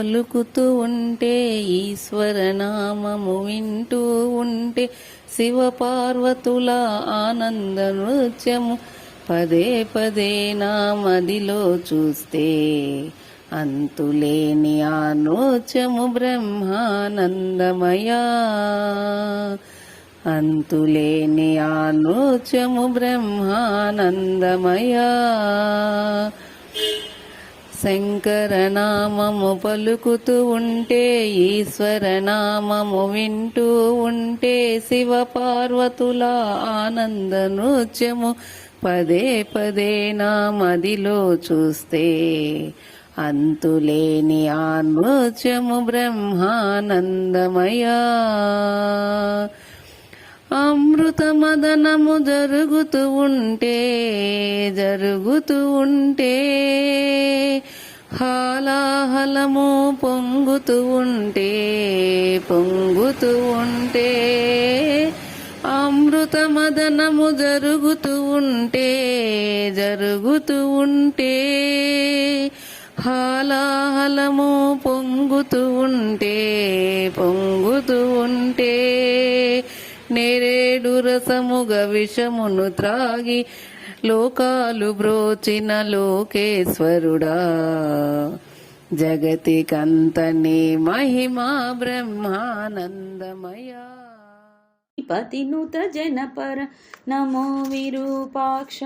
పలుకుతూ ఉంటే ఈశ్వరనామము వింటూ ఉంటే శివపార్వతుల ఆనంద నృత్యము పదే పదే నా మదిలో చూస్తే అంతులేని ఆ నృత్యము బ్రహ్మానందమయా. అంతులేని ఆ నృత్యము బ్రహ్మానందమయా. శంకరనామము పలుకుతూ ఉంటే ఈశ్వరనామము వింటూ ఉంటే శివ పార్వతుల ఆనంద నృత్యము పదే పదే నా మదిలో చూస్తే అంతులేని ఆ నృత్యము బ్రహ్మానందమయా అమృత మదనము జరుగుతూ ఉంటే జరుగుతూ ఉంటే హాలాహలము పొంగుతూ ఉంటే పొంగుతూ ఉంటే అమృత మదనము జరుగుతూ ఉంటే జరుగుతూ ఉంటే హాలాహలము పొంగుతూ ఉంటే పొంగుతూ ఉంటే నేరేడు రసముగ విషమును త్రాగి లోకాలు బ్రోచిన లోకేశ్వరుడా. జగతికంతని మహిమా బ్రహ్మానందమయా. పతినుత జనపర నమో విరూపాక్ష.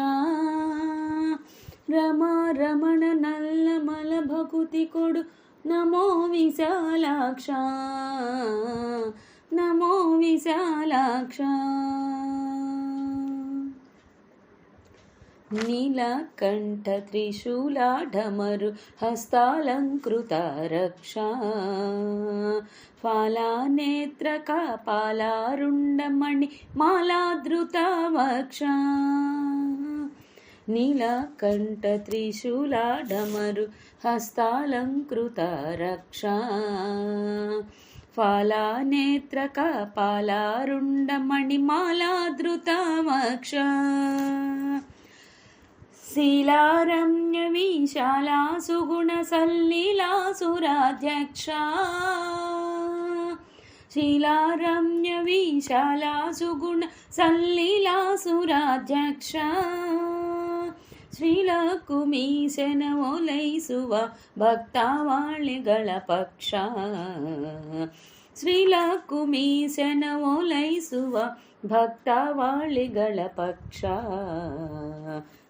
రమా రమణ నల్లమల భకుతి కొడు నమో విశాలాక్ష. నమో విశాలాక్ష. నీలకంఠ త్రిశూలాఢమరు హస్తాలంకృత రక్ష ఫాలానేత్రక పాలారుండమణి మాలాదృత వక్ష నీలకంఠ త్రిశూలాఢమరు హస్తాలంకృత రక్ష ఫాలానేత్రక పాలారుండమణి మాలాదృత వక్ష శీలారమ్య విశాలా సుగుణ సల్లీలా సురాధ్యక్ష శీలారమ్య విశాలా సుగుణ సల్లీలా సురాధ్యక్ష ಶ್ರೀಲಕು ಮೀಸೆನ ಓಲೈಸುವ ಭಕ್ತಾವಾಳಿಗಳ ಪಕ್ಷ ಶ್ರೀಲಕು ಮೀಸೆನ ಓಲೈಸುವ ಭಕ್ತಾವಾಳಿಗಳ ಪಕ್ಷ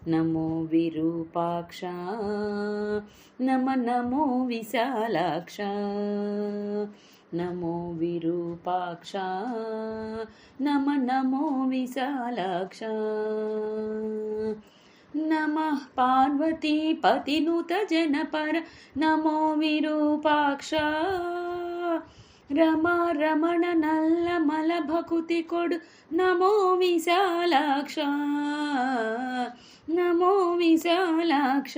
ನಮೋ ವಿರೂಪಾಕ್ಷ ನಮ ನಮೋ ವಿಶಾಲಾಕ್ಷ ನಮೋ ವಿರೂಪಾಕ್ಷ ನಮ ನಮೋ ವಿಶಾಲಾಕ್ಷ नमः पार्वतीपतिनुतजनपर नमो विरूपाक्ष రమా రమణ నల్ల మల భకుతి కొడు. నమో విశాలాక్ష. నమో విశాలాక్ష.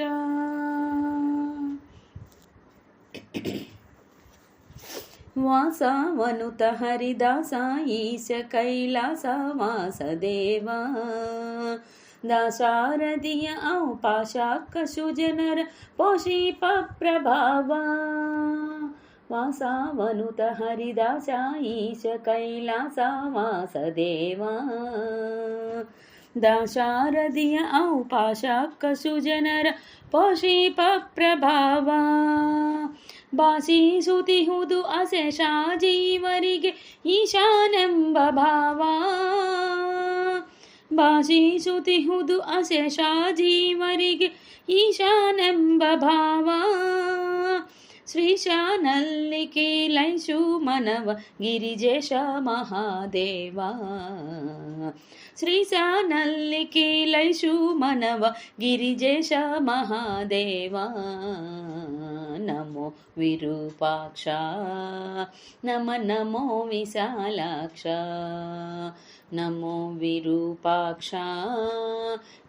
వాసావనుత హరిదాస ఈశ కైలాస వాసదేవా. దాశారథియ ఔ పాశాకశుజనర పోషీప ప్రభావా. ವಾಸಾವನುತ ಹರಿದಾಸ ಈಶ ಕೈಲಾಸ ವಾಸದೇವಾ. ದಾಶಾರದಿಯ ಔಪಾಶ ಕಸು ಜನರ ಪೋಷೀಪ ಪ್ರಭಾವ. ಭಾಷಿಸುತಿಹುದು ಅಶೇಷ ಜೀವರಿಗೆ ಈಶಾನೆಂಬ ಭಾವ. ಭಾಷಿಸುತಿಹುದು ಅಶೇಷ ಜೀವರಿಗೆ ಈಶಾನೆಂಬ ಭಾವ. శ్రీశానల్లికి లైషు మనవ గిరిజేశ మహాదేవా శ్రీశానల్లికి లైషు మనవ గిరిజేశ మహాదేవా నమో విరూపాక్ష. నమ నమో విశాలాక్ష. నమో విరూపాక్ష.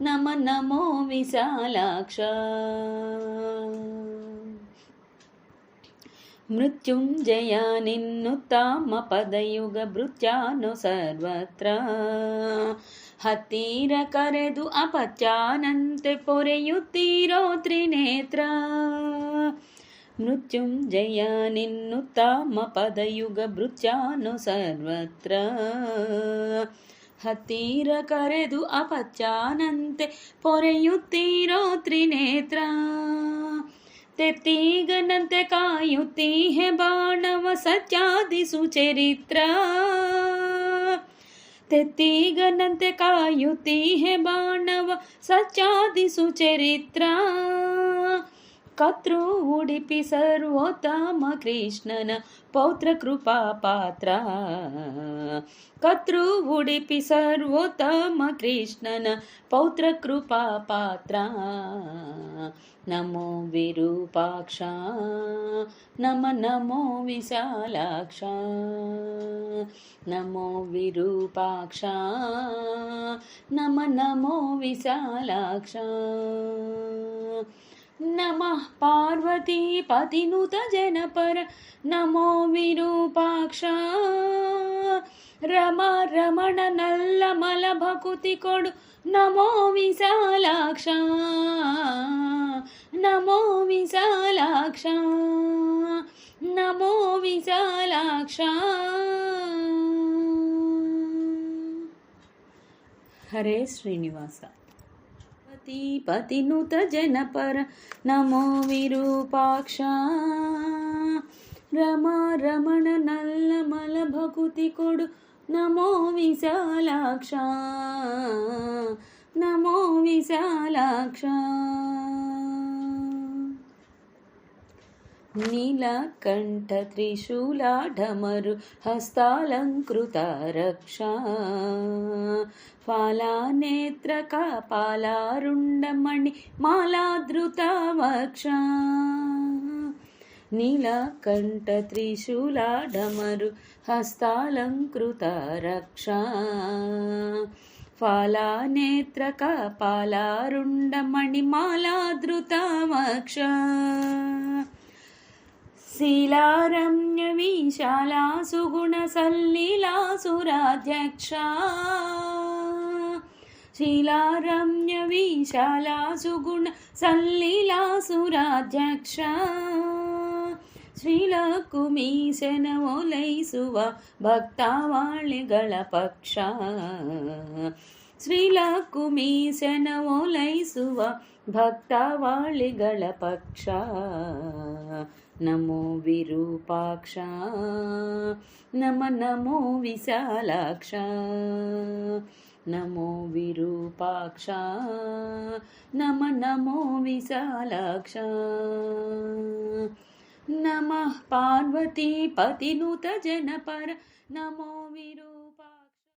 నమ నమో విశాలాక్ష. ಮೃತ್ಯುಂಜಯ ನಿನ್ನುತ್ತಾಮ ಪದಯುಗ ಭೃತ್ಯಾನು ಸರ್ವತ್ರ ಹತ್ತಿರ ಕರೆದು ಅಪತ್ಯಾನಂತೆ ಪೊರೆಯುತ್ತೀರೋ ತ್ರಿನೇತ್ರ ಮೃತ್ಯುಂಜಯ ನಿನ್ನುತ್ತಾಮ ಪದಯುಗ ಭೃತ್ಯಾನು ಸರ್ವತ್ರ ಹತ್ತಿರ ಕರೆದು ಅಪತ್ಯಾನಂತೆ ಪೊರೆಯುತ್ತೀರೋ ತ್ರಿನೇತ್ರ ते गणन्ते कायुती है बाणव सत्यादिसुचरित्रा तेत्ती गणन्ते कायुती है बाणव सत्यादिसुचरित्रा ಕರ್ತೃ ಉಡಿಪಿ ಸರ್ವೋತ್ತಮ ಕೃಷ್ಣನ ಪೌತ್ರ ಕೃಪಾ ಪಾತ್ರ ಕರ್ತೃ ಉಡಿಪಿ ಸರ್ವೋತ್ತಮ ಕೃಷ್ಣನ ಪೌತ್ರ ಕೃಪಾ ಪಾತ್ರ ನಮೋ ವಿರೂಪಾಕ್ಷ ನಮ ನಮೋ ವಿಶಾಲಾಕ್ಷ ನಮೋ ವಿರೂಪಾಕ್ಷ ನಮ ನಮೋ ವಿಶಾಲಾಕ್ಷ नमः पार्वतीपतिनुत जनपर नमो विरूपाक्षा। రమ రమణ నల్ల మల భకుతి కొడు నమో విశాలాక్ష నమో విశాలాక్ష నమో విశాలాక్ష హరే శ్రీనివాస పతినుత జనపర నమో విరూపాక్ష రమా రమణ నల్లమల భకుతి కొడు నమో విశాలాక్ష నమో విశాలాక్ష నీలకంఠత్రిశూలాఢమరు హస్తాలంకృత రక్ష. ఫాలానేత్రకాపాలారుండమణి మాలాధృతవక్ష నీలకంఠత్రిశూలాఢమరు హస్తాలంకృత రక్ష. ఫాలానేత్రకపాలారుండమణిమాలాధృతవక్ష शीलारम्यविशाला सुगुणसल्लीलासुराध्यक्षा शीलारम्यविशाला सुगुणसल्लीलासुराध्यक्षा ಶ್ರೀಲಕುಮೀಶನವೊಲೈಸುವ ಭಕ್ತಾವಾಳಿಗಳ ಪಕ್ಷ ಶ್ರೀಲಕುಮೀಸನ ಓಲೈಸುವ ಭಕ್ತಾವಾಳಿಗಳ ಪಕ್ಷ ನಮೋ ವಿರೂಪಾಕ್ಷ ನಮ ನಮೋ ವಿಶಾಲಾಕ್ಷ ನಮೋ ವಿರೂಪಾಕ್ಷ ನಮ ನಮೋ ವಿಶಾಲಾಕ್ಷ ನಮಃ ಪಾರ್ವತಿ ಪತಿನುತ ಜನಪರ ನಮೋ ವಿರೂ